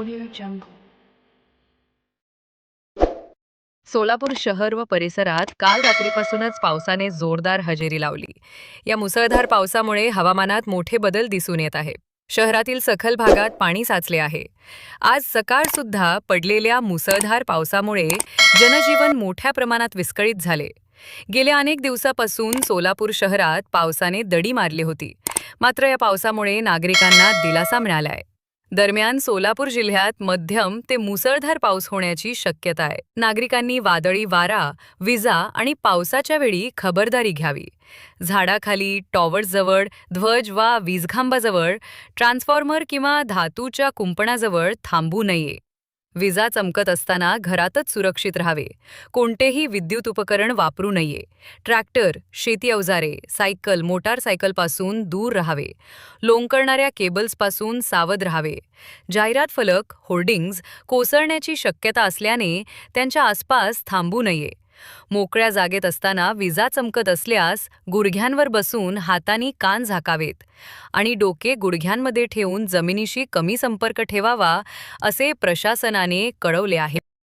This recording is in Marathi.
Audio Jungle. सोलापूर शहर व परिसरात काल रात्रीपासूनच पावसाने जोरदार हजेरी लावली. या मुसळधार पावसामुळे हवामानात मोठे बदल दिसून येत आहे शहरातील सखल भागात पाणी साचले आहे. आज सकाळ सुद्धा पडलेल्या मुसळधार पावसामुळे जनजीवन मोठ्या प्रमाणात विस्कळीत झाले. गेल्या अनेक दिवसापासून सोलापूर शहरात पावसाने दडी मारली होती. मात्र या पावसामुळे नागरिकांना दिलासा मिळालाय. दरम्यान सोलापूर जिल्ह्यात मध्यम ते मुसळधार पाऊस होण्याची शक्यता आहे. नागरिकांनी वादळी वारा विजा आणि पावसाच्या वेळी खबरदारी घ्यावी. झाडाखाली टॉवरजवळ ध्वज वा वीजखांबाजवळ ट्रान्सफॉर्मर किंवा धातूच्या कुंपणाजवळ थांबू नये. विजा चमकत असताना घरातच सुरक्षित राहावे. कोणतेही विद्युत उपकरण वापरू नये. ट्रॅक्टर शेती अवजारे सायकल मोटारसायकलपासून दूर राहावे. लोंबकळणाऱ्या केबल्सपासून सावध राहावे. जाहिरात फलक होर्डिंग्ज कोसळण्याची शक्यता असल्याने त्यांच्या आसपास थांबू नये. मोकळ्या जागेत असताना विजा चमकत असल्यास गुडघ्यांवर बसून हातांनी कान झाकावेत आणि डोके गुडघ्यांमध्ये ठेवून जमिनीशी कमी संपर्क ठेवावा असे प्रशासनाने कळवले आहे.